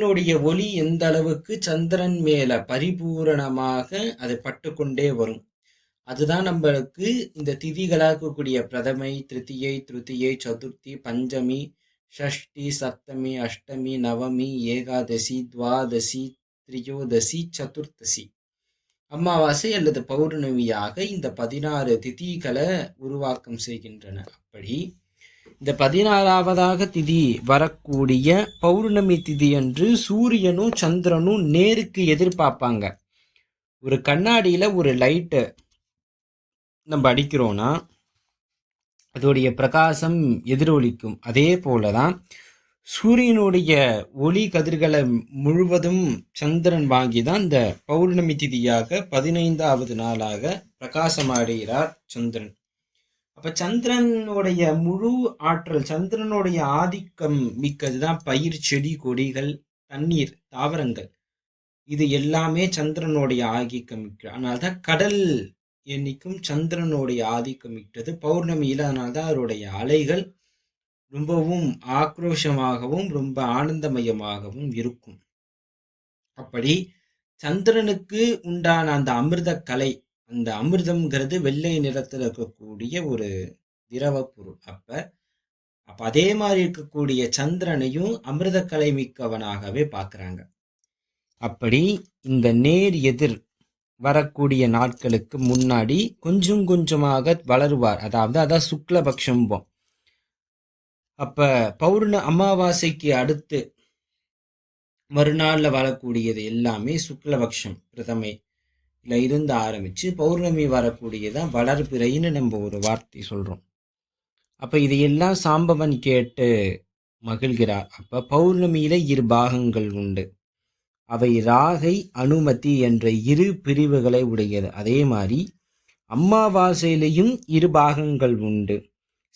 சூரியனுடைய ஒளி எந்த அளவுக்கு சந்திரன் மேல பரிபூரணமாக அது பட்டுக்கொண்டே வரும். அதுதான் நம்மளுக்கு இந்த திதிகளாக இருக்கக்கூடிய பிரதமை திருத்தியை திருத்தியை சதுர்த்தி பஞ்சமி ஷஷ்டி சப்தமி அஷ்டமி நவமி ஏகாதசி துவாதசி திரியோதசி சதுர்த்தசி. அமாவாசை அல்லது பௌர்ணமியாக இந்த பதினாறு திதிகளை உருவாக்கம் செய்கின்றன. அப்படி இந்த பதினாறாவதாக திதி வரக்கூடிய பௌர்ணமி திதி அன்று சூரியனும் சந்திரனும் நேருக்கு எதிர்பார்ப்பாங்க. ஒரு கண்ணாடியில் ஒரு லைட்டை நம்ம அடிக்கிறோன்னா அதோடைய பிரகாசம் எதிரொலிக்கும். அதே போல தான் சூரியனுடைய ஒளி கதிர்களை முழுவதும் சந்திரன் வாங்கி தான் இந்த பௌர்ணமி திதியாக பதினைந்தாவது நாளாக பிரகாசம் அடைகிறார் சந்திரன். அப்ப சந்திரனுடைய முழு ஆற்றல் சந்திரனுடைய ஆதிக்கம் மிக்கது தான் பயிர் செடி கொடிகள் தண்ணீர் தாவரங்கள். இது எல்லாமே சந்திரனுடைய ஆதிக்கம் மிக்க அதனால்தான் கடல் என்னைக்கும் சந்திரனுடைய ஆதிக்கம் மிக்கது. பௌர்ணமியில் அதனால்தான் அவருடைய அலைகள் ரொம்பவும் ஆக்ரோஷமாகவும் ரொம்ப ஆனந்தமயமாகவும் இருக்கும். அப்படி சந்திரனுக்கு உண்டான அந்த அமிர்த கலை அந்த அமிர்தம்ங்கிறது வெள்ளை நிறத்தில் இருக்கக்கூடிய ஒரு திரவ பொருள். அப்போ அப்போ அதே மாதிரி இருக்கக்கூடிய சந்திரனையும் அமிர்த கலை மிக்கவனாகவே பார்க்குறாங்க அப்படி இந்த நேர் எதிர் வரக்கூடிய நாட்களுக்கு முன்னாடி கொஞ்சம் கொஞ்சமாக வளருவார். அதாவது அதான் சுக்லபக்ஷம்போம் அப்போ பௌர்ண அமாவாசைக்கு அடுத்து மறுநாளில் வரக்கூடியது எல்லாமே சுக்லபக்ஷம் பிரதமை இல்லை இருந்து ஆரம்பித்து பௌர்ணமி வரக்கூடியதான் வளர்பிறைன்னு நம்ம ஒரு வார்த்தை சொல்கிறோம் அப்போ இதையெல்லாம் சாம்பவன் கேட்டு மகிழ்கிறார். அப்போ பௌர்ணமியில் இரு பாகங்கள் உண்டு. அவை ராகை அனுமதி என்ற இரு பிரிவுகளை உடையது. அதே மாதிரி அம்மாவாசையிலையும் இரு பாகங்கள் உண்டு.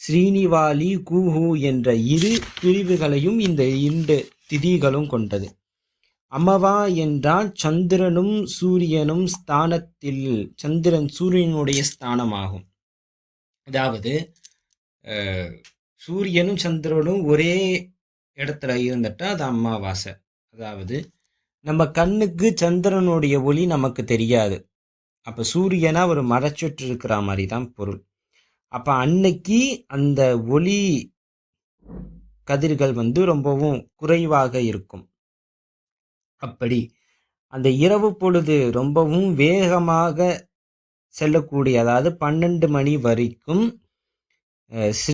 ஸ்ரீனிவாலி கூஹு என்ற இரு பிரிவுகளையும் இந்த இரண்டு திதிகளும் கொண்டது. அமவா என்றால் சந்திரனும் சூரியனும் ஸ்தானத்தில் சந்திரன் சூரியனுடைய ஸ்தானமாகும். அதாவது சூரியனும் சந்திரனும் ஒரே இடத்துல இருந்துட்டா அது அமாவாசை. அதாவது நம்ம கண்ணுக்கு சந்திரனுடைய ஒளி நமக்கு தெரியாது. அப்போ சூரியனா ஒரு மறைச்சிட்டு இருக்கிற மாதிரி தான் பொருள். அப்போ அன்னைக்கு அந்த ஒளி கதிர்கள் வந்து ரொம்பவும் குறைவாக இருக்கும். அப்படி. அந்த இரவு பொழுது ரொம்பவும் வேகமாக செல்லக்கூடிய அதாவது பன்னெண்டு மணி வரைக்கும்